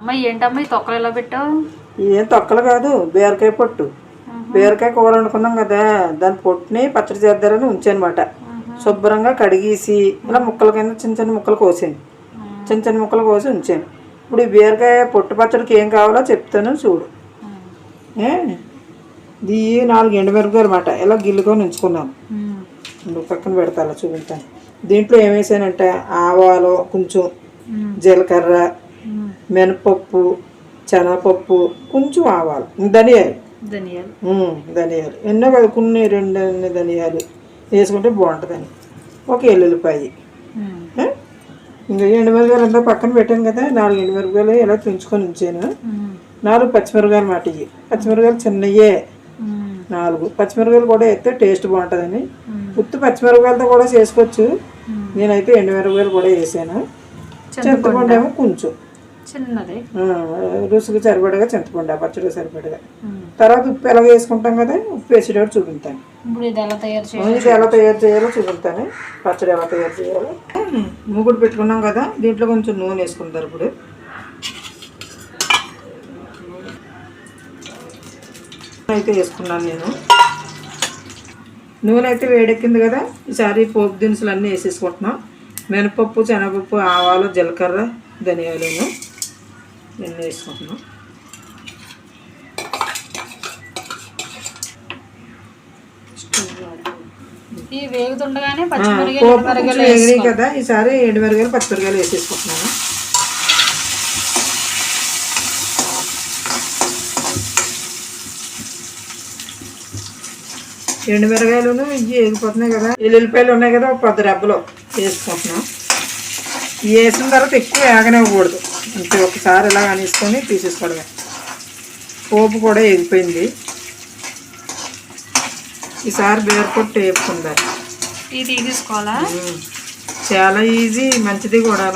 అమ్మ ఏంటమ్మా ఈ తొక్కలు ఎలా పెట్టావు? ఏం తొక్కలు కాదు బీరకాయ పొట్టు. బీరకాయ కూర వండుకున్నాం కదా దాని పొట్టుని పచ్చడి చేద్దారని ఉంచానమాట. శుభ్రంగా కడిగేసి ఇలా ముక్కల కింద చిన్న చిన్న ముక్కలు కోసాను. చిన్న చిన్న ముక్కలు కోసి ఉంచాను. ఇప్పుడు ఈ బీరకాయ పొట్టు పచ్చడికి ఏం కావాలో చెప్తాను చూడు. ఏ? ఇది నాలుగు ఎండుమిరపకాయలు అన్నమాట. ఇలా గిల్లుకొని ఉంచుకున్నాను. పక్కన పెడతా అలా చూపించాను దీంట్లో ఏం వేసానంటే ఆవాలు కొంచెం జీలకర్ర మినపప్పు శనగపప్పు కొంచెం ఆవాలు ధనియాలు. ధనియాలు. ధనియాలు. ఎన్నో కదా కొన్ని రెండు అన్ని ధనియాలు. వేసుకుంటే బాగుంటుందని. ఒక ఎల్లుల్లిపాయి? ఇంకా ఎండుమిరపకాయలు అంతా పక్కన పెట్టాను కదా నాలుగు ఎండుమిరపకాయలు ఇలా తుంచుకొని ఉంచాను. నాలుగు పచ్చిమిరపకాయలు మాట ఇవి పచ్చిమిరపకాయలు చిన్నయే. నాలుగు. పచ్చిమిరపకాయలు కూడా వేస్తే టేస్ట్ బాగుంటుందని. ఉత్తి పచ్చిమిరపకాయలతో కూడా చేసుకోవచ్చు. నేనైతే ఎండుమిరపకాయలు కూడా వేసాను. చింతపండు ఏమో కొంచెం. చిన్నది. రుసుకు సరిపడగా చింతపండు ఆ పచ్చడి సరిపడగా. తర్వాత ఉప్పు ఎలా వేసుకుంటాం కదా ఉప్పు వేసేటప్పుడు చూపిస్తాను ఇప్పుడు ఇది ఎలా తయారు చేయాలి? ఇది ఎలా తయారు చేయాలో చూపిస్తాను పచ్చడి ఎలా తయారు చేయాలో. మూగుడు పెట్టుకున్నాం కదా దీంట్లో కొంచెం నూనె వేసుకుంటారు ఇప్పుడు. అయితే వేసుకున్నాను నేను. నూనె అయితే వేడెక్కింది కదా ఈసారి పోపు దినుసులు అన్నీ వేసేసుకుంటున్నాం. మినపప్పు శనగపప్పు ఆవాలు జీలకర్ర ధనియాలను ఇవన్నీ వేసుకుంటున్నాం. ఈ వేగుతుండగానే కొంచెం ఎగిరి కదా ఈసారి ఎండుమిరగాయలు పచ్చిమిరగాయలు వేసేసుకుంటున్నాను. ఎండుమిరగాయలను ఇవి వేగిపోతున్నాయి కదా ఎల్లుల్లిపాయలు ఉన్నాయి కదా ఒక పది రెబ్బలు వేసుకుంటున్నాం వేసిన తర్వాత ఎక్కువ వేగనివ్వకూడదు అంతే ఒకసారి ఇలా అనేసుకొని తీసేసుకోవడమే. పోపు కూడా ఎగిపోయింది. ఈసారి బీరపొట్టు వేపుకుందాం? ఇది తీసుకోవాలా. చాలా ఈజీ మంచిది కూడా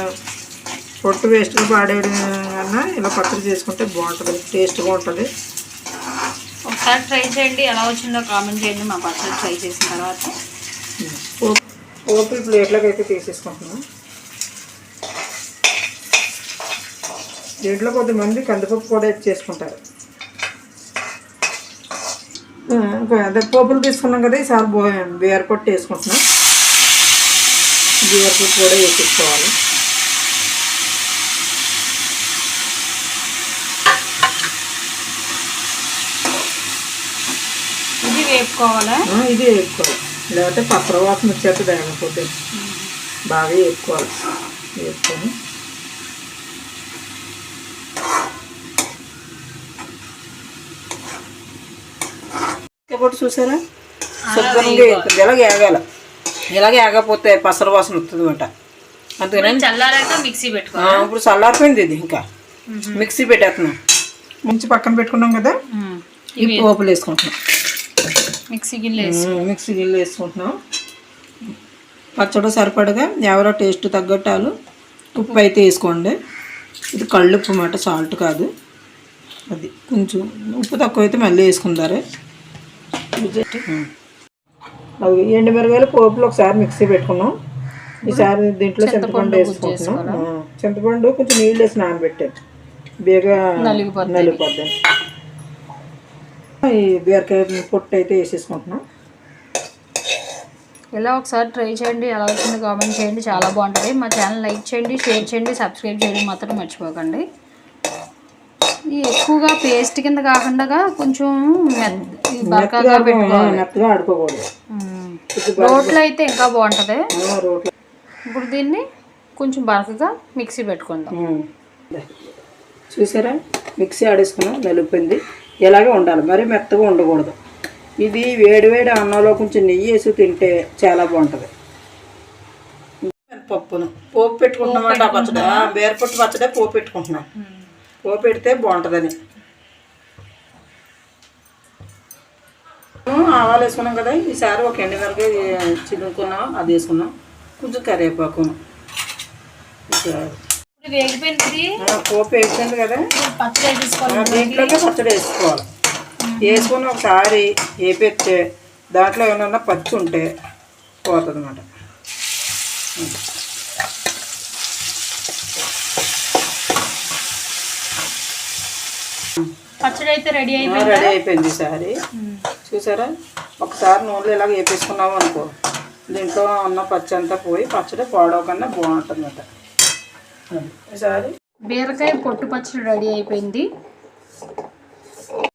పొట్టు వేస్ట్గా పాడేయడం కన్నా ఇలా పచ్చడి చేసుకుంటే బాగుంటుంది. టేస్ట్గా ఉంటుంది. ఒకసారి ట్రై చేయండి. ఎలా వచ్చిందో కామెంట్ చేయండి. మా పచ్చడి ట్రై చేసిన తర్వాత. పోపు ప్లేట్లోకి అయితే తీసేసుకుంటున్నాం. దీంట్లో కొద్దిమంది కందిపప్పు కూడా చేసుకుంటారు. అదే పోపులు తీసుకున్నాం కదా ఈసారి బో బీర పొట్టు వేసుకుంటున్నాం. బీర పొట్టు కూడా వేసేసుకోవాలి. ఇది వేపుకోవాలా? ఇది వేసుకోవాలి లేకపోతే పత్ర వాసన వచ్చేది లేకపోతే బాగా వేసుకోవాలి వేసుకొని కాబట్టి చూసారా శుభ్రంగా. ఇలాగ ఏగాల ఇలాగ ఏగపోతే పసర వాసన వస్తుంది అనమాట అందుకనే చల్లారాక మిక్సీ పెట్టుకో ఆ, ఇప్పుడు చల్లారిపోయింది ఇది ఇంకా. మిక్సీ పెట్టేస్తున్నాం. ముంచి పక్కన పెట్టుకున్నాం కదా? ఈ పోపులు వేసుకుంటున్నాం. మిక్సీ గిన్నె మిక్సీ గిన్నెలు వేసుకుంటున్నాం. పచ్చడి సరిపడగా ఎవరో టేస్ట్ తగ్గట్టాలు ఉప్పు అయితే వేసుకోండి. ఇది కళ్ళు ఉప్పు మాట సాల్ట్ కాదు. అది కొంచెం ఉప్పు తక్కువ అయితే మళ్ళీ వేసుకుంటారు ఉమ్. అవి ఎండుమిరగాయలు పోపులు ఒకసారి మిక్సీ పెట్టుకున్నాం. ఈసారి దీంట్లో చింతపండు వేసుకుంటున్నాం చింతపండు కొంచెం నీళ్ళు వేసి నానబెట్టాను బేగా నలిగిపోద్ది. ఈ బీరకాయ పొట్టు అయితే వేసేసుకుంటున్నాం. ఇలా ఒకసారి ట్రై చేయండి. ఎలా వచ్చిందో కామెంట్ చేయండి. చాలా బాగుంటుంది. మా ఛానల్ లైక్ చేయండి షేర్ చేయండి సబ్స్క్రైబ్ చేయడం మాత్రం మర్చిపోకండి. ఎక్కువగా పేస్ట్ కింద కాకుండా కొంచెం పెట్టుకోవాలి. మెత్తగా ఆడుకోకూడదు. రోట్లో అయితే ఇంకా బాగుంటుంది. ఆ, రోట్లో ఇప్పుడు దీన్ని కొంచెం బరకగా మిక్సీ పెట్టుకుందాం. చూసారా? మిక్సీ ఆడేసుకున్నాం నలిపింది ఇలాగే ఉండాలి. మరి మెత్తగా ఉండకూడదు. ఇది వేడి వేడి అన్నంలో కొంచెం నెయ్యి వేసి తింటే చాలా బాగుంటుంది. పప్పును పోపు పెట్టుకుంటున్నాం పచ్చడి. బేరపట్టు పచ్చడే పోపు పెట్టుకుంటున్నాం. పోపు పెడితే బాగుంటుందని. ఆవాలు వేసుకున్నాం కదా ఈసారి ఒక ఎండు మిరపకాయ చిదుకున్నాం అది వేసుకున్నాం. కొంచెం కరివేపాకు. పోపు వేసింది కదా. దీంట్లోనే పచ్చడి వేసుకోవాలి వేసుకొని ఒకసారి వేపెత్తే దాంట్లో ఏమన్నా పచ్చి ఉంటే పోతుంది అనమాట పచ్చడి అయితే రెడీ అయిపోయింది? రెడీ అయిపోయింది ఈసారి చూసారా? ఒకసారి నూనెలో ఇలాగ వేపేసుకున్నాము అనుకో. దీంట్లో ఉన్న పచ్చి అంతా పోయి పచ్చడి పాడవకుండా బాగుంటుంది అన్నమాట ఈసారి బీరకాయ పొట్టు పచ్చడి రెడీ అయిపోయింది.